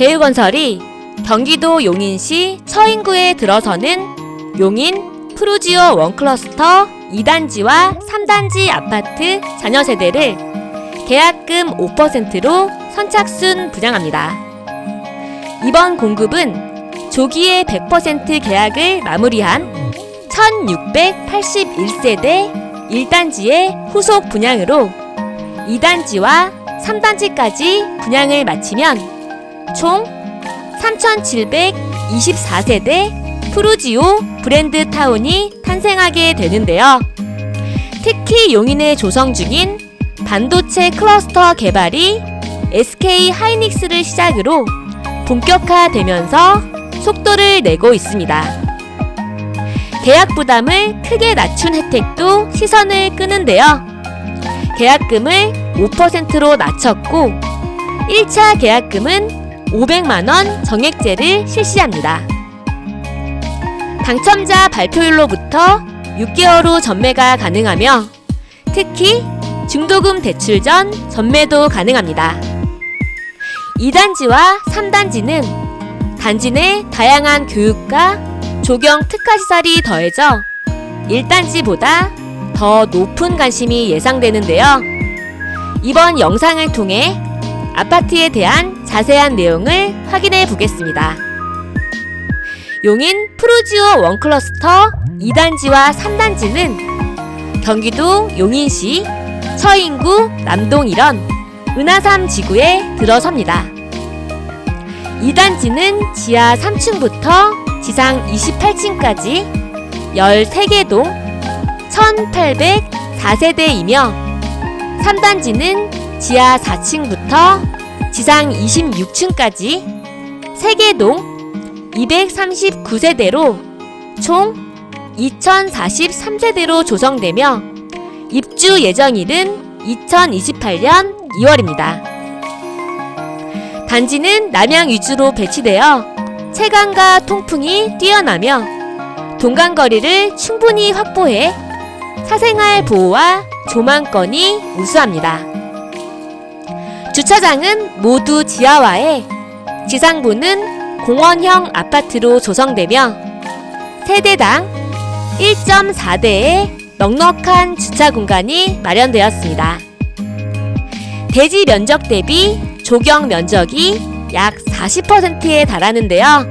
대우건설이 경기도 용인시 처인구에 들어서는 용인 프루지오 원클러스터 2단지와 3단지 아파트 자녀 세대를 계약금 5%로 선착순 분양합니다. 이번 공급은 조기에 100% 계약을 마무리한 1681세대 1단지의 후속 분양으로 2단지와 3단지까지 분양을 마치면 총 3,724세대 프루지오 브랜드 타운이 탄생하게 되는데요. 특히 용인에 조성 중인 반도체 클러스터 개발이 SK 하이닉스를 시작으로 본격화되면서 속도를 내고 있습니다. 계약 부담을 크게 낮춘 혜택도 시선을 끄는데요. 계약금을 5%로 낮췄고 1차 계약금은 500만원 정액제를 실시합니다. 당첨자 발표일로부터 6개월 후 전매가 가능하며 특히 중도금 대출 전 전매도 가능합니다. 2단지와 3단지는 단지 내 다양한 교육과 조경 특화 시설이 더해져 1단지보다 더 높은 관심이 예상되는데요. 이번 영상을 통해 아파트에 대한 자세한 내용을 확인해 보겠습니다. 용인 프루지오 원클러스터 2단지와 3단지는 경기도 용인시 처인구 남동 1원 은하삼 지구에 들어섭니다. 2단지는 지하 3층부터 지상 28층까지 13개 동 1804세대이며 3단지는 지하 4층부터 지상 26층까지 3개 동 239세대로 총 2043세대로 조성되며 입주 예정일은 2028년 2월입니다. 단지는 남양 위주로 배치되어 체감과 통풍이 뛰어나며 동간거리를 충분히 확보해 사생활 보호와 조망권이 우수합니다. 주차장은 모두 지하화해 지상부는 공원형 아파트로 조성되며 세대당 1.4대의 넉넉한 주차 공간이 마련되었습니다. 대지 면적 대비 조경 면적이 약 40%에 달하는데요.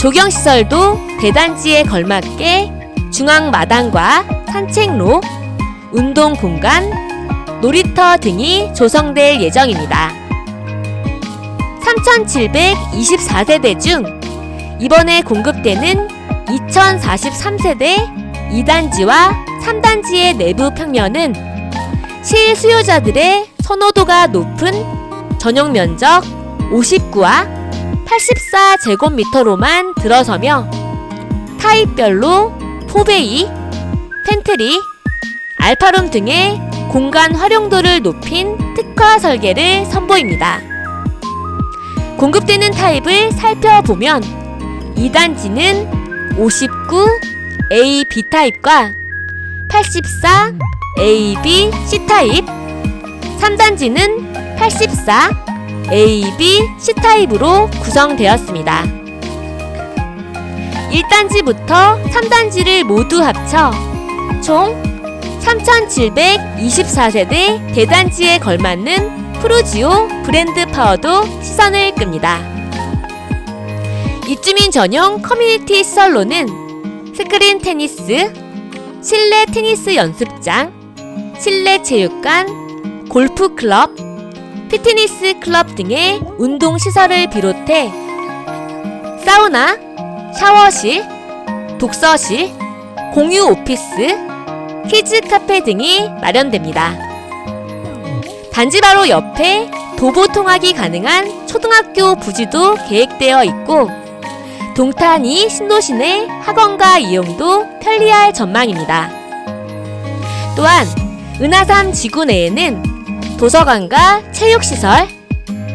조경 시설도 대단지에 걸맞게 중앙 마당과 산책로, 운동 공간, 놀이터 등이 조성될 예정입니다. 3,724세대 중 이번에 공급되는 2,043세대 2단지와 3단지의 내부 평면은 실수요자들의 선호도가 높은 전용 면적 59와 84제곱미터로만 들어서며 타입별로 포베이, 펜트리, 알파룸 등의 공간 활용도를 높인 특화 설계를 선보입니다. 공급되는 타입을 살펴보면 2단지는 59 A, B 타입과 84 A, B, C 타입 3단지는 84 A, B, C 타입으로 구성되었습니다. 1단지부터 3단지를 모두 합쳐 총 3,724세대 대단지에 걸맞는 프루지오 브랜드 파워도 시선을 끕니다. 입주민 전용 커뮤니티 시설로는 스크린 테니스, 실내 테니스 연습장, 실내 체육관, 골프 클럽, 피트니스 클럽 등의 운동 시설을 비롯해 사우나, 샤워실, 독서실, 공유 오피스, 키즈 카페 등이 마련됩니다. 단지 바로 옆에 도보 통학이 가능한 초등학교 부지도 계획되어 있고 동탄이 신도시 내 학원가 이용도 편리할 전망입니다. 또한 은하삼 지구 내에는 도서관과 체육시설,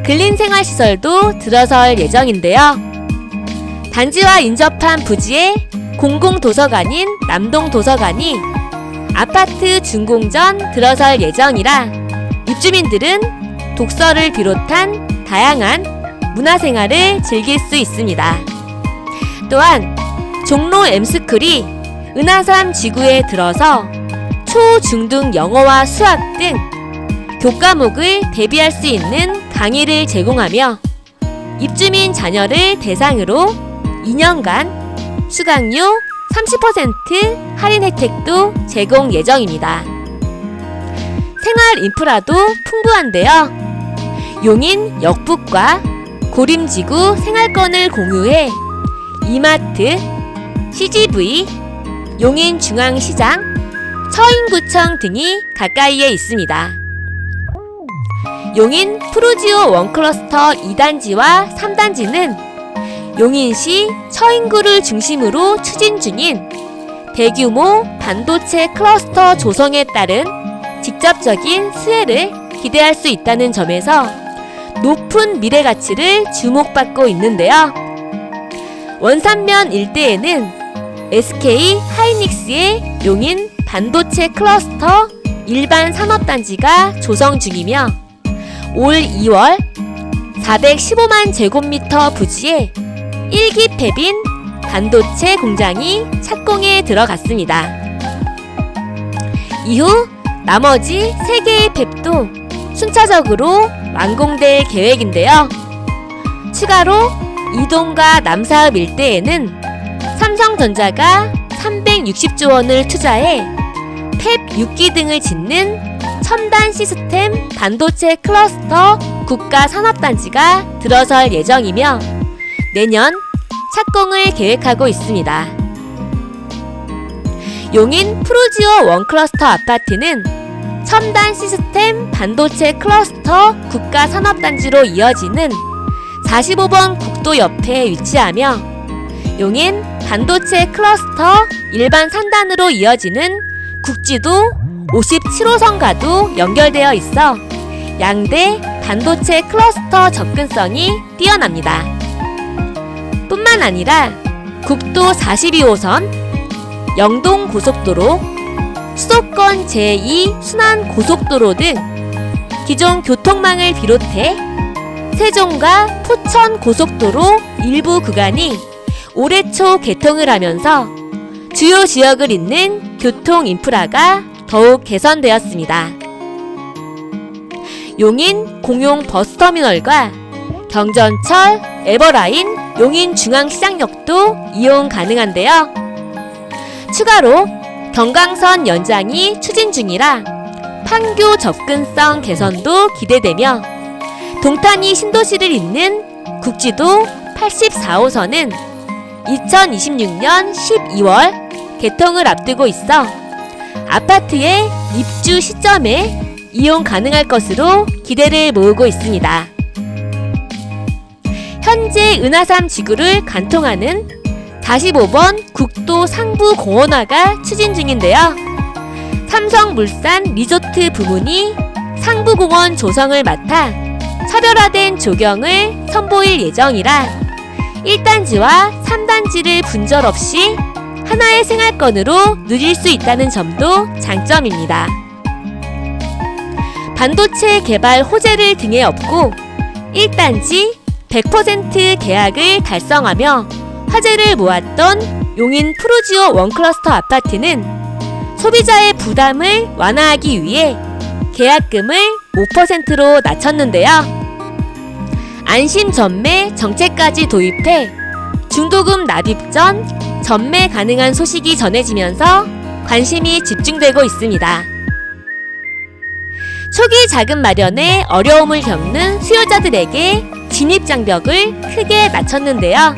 근린생활시설도 들어설 예정인데요. 단지와 인접한 부지에 공공도서관인 남동도서관이 아파트 준공 전 들어설 예정이라 입주민들은 독서를 비롯한 다양한 문화생활을 즐길 수 있습니다. 또한 종로 M스쿨이 은하삼 지구에 들어서 초, 중등 영어와 수학 등 교과목을 대비할 수 있는 강의를 제공하며 입주민 자녀를 대상으로 2년간 수강료 30% 할인 혜택도 제공 예정입니다. 생활 인프라도 풍부한데요. 용인 역북과 고림지구 생활권을 공유해 이마트, CGV, 용인중앙시장, 처인구청 등이 가까이에 있습니다. 용인 프루지오 원클러스터 2단지와 3단지는 용인시 처인구를 중심으로 추진 중인 대규모 반도체 클러스터 조성에 따른 직접적인 수혜를 기대할 수 있다는 점에서 높은 미래 가치를 주목받고 있는데요. 원산면 일대에는 SK 하이닉스의 용인 반도체 클러스터 일반 산업단지가 조성 중이며 올 2월 415만 제곱미터 부지에 1기 팹인 반도체 공장이 착공에 들어갔습니다. 이후 나머지 3개의 팹도 순차적으로 완공될 계획인데요. 추가로 이동과 남사읍 일대에는 삼성전자가 360조 원을 투자해 팹 6기 등을 짓는 첨단 시스템 반도체 클러스터 국가 산업단지가 들어설 예정이며 내년 착공을 계획하고 있습니다. 용인 프로지오 원 클러스터 아파트는 첨단 시스템 반도체 클러스터 국가 산업단지로 이어지는 45번 국도 옆에 위치하며 용인 반도체 클러스터 일반 산단으로 이어지는 국지도 57호선과도 연결되어 있어 양대 반도체 클러스터 접근성이 뛰어납니다. 뿐만 아니라 국도 42호선, 영동 고속도로, 수도권 제2 순환 고속도로 등 기존 교통망을 비롯해 세종과 포천 고속도로 일부 구간이 올해 초 개통을 하면서 주요 지역을 잇는 교통 인프라가 더욱 개선되었습니다. 용인 공용 버스터미널과 경전철, 에버라인, 용인 중앙시장역도 이용 가능한데요. 추가로 경강선 연장이 추진 중이라 판교 접근성 개선도 기대되며 동탄이 신도시를 잇는 국지도 84호선은 2026년 12월 개통을 앞두고 있어 아파트의 입주 시점에 이용 가능할 것으로 기대를 모으고 있습니다. 현재 은하삼 지구를 관통하는 45번 국도 상부 공원화가 추진 중인데요. 삼성물산 리조트 부문이 상부공원 조성을 맡아 차별화된 조경을 선보일 예정이라 1단지와 3단지를 분절 없이 하나의 생활권으로 누릴 수 있다는 점도 장점입니다. 반도체 개발 호재를 등에 업고 1단지 100% 계약을 달성하며 화제를 모았던 용인 프로지오 원클러스터 아파트는 소비자의 부담을 완화하기 위해 계약금을 5%로 낮췄는데요. 안심 전매 정책까지 도입해 중도금 납입 전 전매 가능한 소식이 전해지면서 관심이 집중되고 있습니다. 초기 자금 마련에 어려움을 겪는 수요자들에게 진입 장벽을 크게 낮췄는데요.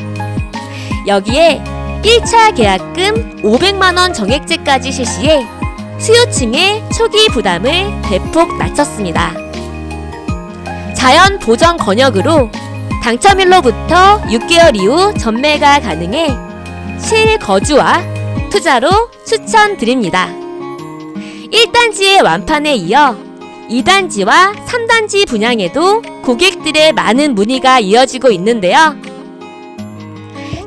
여기에 1차 계약금 500만원 정액제까지 실시해 수요층의 초기 부담을 대폭 낮췄습니다. 자연 보정 권역으로 당첨일로부터 6개월 이후 전매가 가능해 실거주와 투자로 추천드립니다. 1단지의 완판에 이어 2단지와 3단지 분양에도 고객들의 많은 문의가 이어지고 있는데요.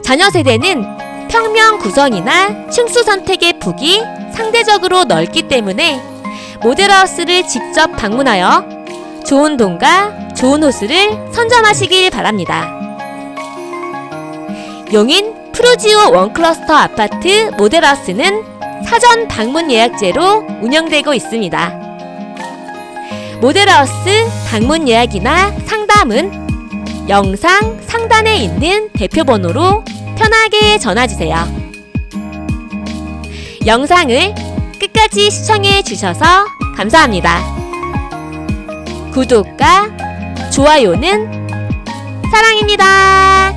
자녀 세대는 평면 구성이나 층수 선택의 폭이 상대적으로 넓기 때문에 모델하우스를 직접 방문하여 좋은 돈과 좋은 호수를 선점하시길 바랍니다. 용인 프루지오 원클러스터 아파트 모델하우스는 사전 방문 예약제로 운영되고 있습니다. 모델하우스 방문 예약이나 상담은 영상 상단에 있는 대표 번호로 편하게 전화 주세요. 영상을 끝까지 시청해 주셔서 감사합니다. 구독과 좋아요는 사랑입니다.